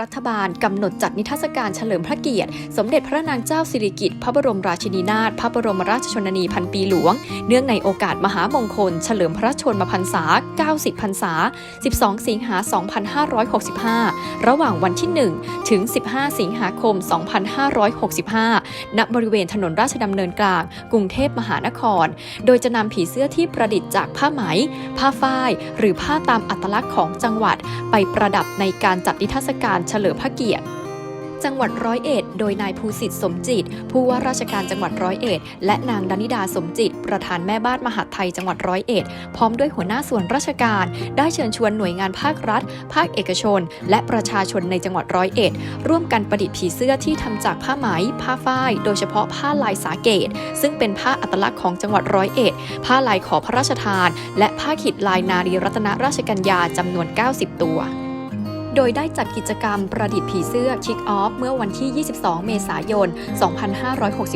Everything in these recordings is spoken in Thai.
รัฐบาลกำหนดจัดนิทรรศการเฉลิมพระเกียรติ สมเด็จพระนางเจ้าสิริกิติ์พระบรมราชินีนาถพระบรมราชชนนีพันปีหลวง เนื่องในโอกาสมหามงคล เฉลิมพระชนมพรรษา 90 พรรษา 12 สิงหา 2565 ระหว่างวันที่ 1 ถึง 15 สิงหาคม 2565 ณ บริเวณถนนราชดำเนินกลาง กรุงเทพมหานคร โดยจะนำผีเสื้อที่ประดิษฐ์จากผ้าไหม ผ้าฝ้าย หรือผ้าตามอัตลักษณ์ของจังหวัด ไปประดับในการจัดนิทรรศการเฉลิมพระเกียรติ จังหวัดร้อยเอ็ด โดยนายภูสิทธิ์สมจิต ผู้ว่าราชการจังหวัดร้อยเอ็ด และนางดานิดาสมจิต ประธานแม่บ้านมหาดไทยจังหวัดร้อยเอ็ด พร้อมด้วยหัวหน้าส่วนราชการ ได้เชิญชวนหน่วยงานภาครัฐ ภาคเอกชน และประชาชนในจังหวัดร้อยเอ็ด ร่วมกันประดิษฐ์ผีเสื้อที่ทำจากผ้าไหม ผ้าฝ้าย โดยเฉพาะผ้าลายสาเกต ซึ่งเป็นผ้าอัตลักษณ์ของจังหวัดร้อยเอ็ด ผ้าลายขอพระราชทาน และผ้าขีดลายนารีรัตนราชกัญญาจำนวน 90 ตัว ดยได้จัดกิจกรรมประดิษฐ์ผีเสื้อ Kick Off เมื่อวันที่ 22 เมษายน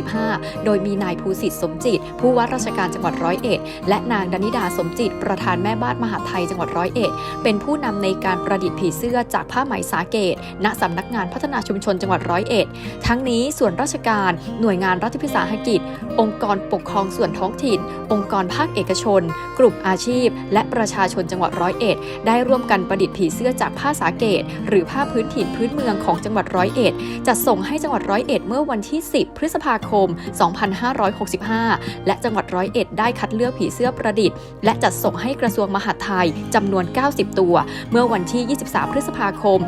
2565 โดยมีนายภูสิทธิ์สมจิต ผู้ว่าราชการจังหวัดร้อยเอ็ด และนางดนิดาสมจิต ประธานแม่บ้านมหาไทยจังหวัดร้อยเอ็ด เป็นผู้นำในการประดิษฐ์ผีเสื้อจากผ้าไหมสาเกต ณสำนักงานพัฒนาชุมชนจังหวัดร้อยเอ็ด ทั้งนี้ส่วนราชการ หน่วยงานรัฐวิสาหกิจ องค์กรปกครองส่วนท้องถิ่น องค์กรภาคเอกชน กลุ่มอาชีพ และประชาชนจังหวัดร้อยเอ็ด ได้ร่วมกันประดิษฐ์ผีเสื้อจากผ้าสาเกตหรือผ้าพื้นถิ่นพื้นเมืองของจังหวัดร้อยเอ็ดจัดส่งให้จังหวัดร้อยเอ็ดเมื่อวันที่ 10 พฤษภาคม 2565 และจังหวัดร้อยเอ็ดได้คัดเลือกผีเสื้อประดิษฐ์ และจัดส่งให้กระทรวงมหาดไทยจำนวน 90 ตัว เมื่อวันที่ 23 พฤษภาคม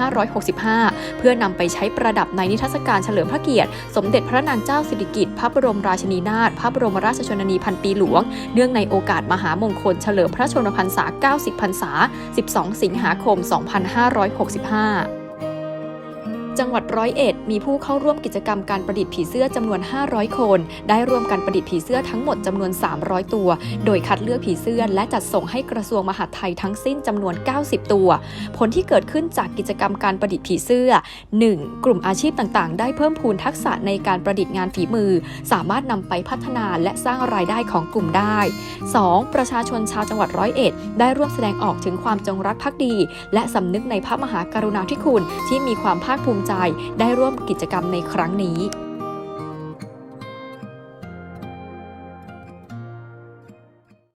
2565 เพื่อนำไปใช้ประดับในนิทรรศการเฉลิมพระเกียรติ สมเด็จพระนางเจ้าสิริกิติ์พระบรมราชินีนาถพระบรมราชชนนีพันปีหลวง เนื่องในโอกาสมหามงคลเฉลิมพระชนมพรรษา 90 พรรษา 12 สิงหาคม2565 จังหวัดร้อยเอ็ดมีผู้เข้าร่วมกิจกรรมการประดิษฐ์ผีเสื้อจำนวน 500 คน ได้ร่วมกันประดิษฐ์ผีเสื้อทั้งหมดจำนวน 300 ตัว โดยคัดเลือกผีเสื้อและจัดส่งให้กระทรวงมหาดไทยทั้งสิ้นจำนวน 90 ตัว ผลที่เกิดขึ้นจากกิจกรรมการประดิษฐ์ผีเสื้อ 1. กลุ่มอาชีพต่างๆ ได้เพิ่มพูนทักษะในการประดิษฐ์งานฝีมือ สามารถนำไปพัฒนาและสร้างรายได้ของกลุ่มได้ 2. ประชาชนชาวจังหวัดร้อยเอ็ดได้ร่วมแสดงออกถึงความจงรักภักดี และสำนึกในพระมหากรุณาธิคุณที่มีความภาคภูมิใจได้ร่วมกิจกรรมในครั้งนี้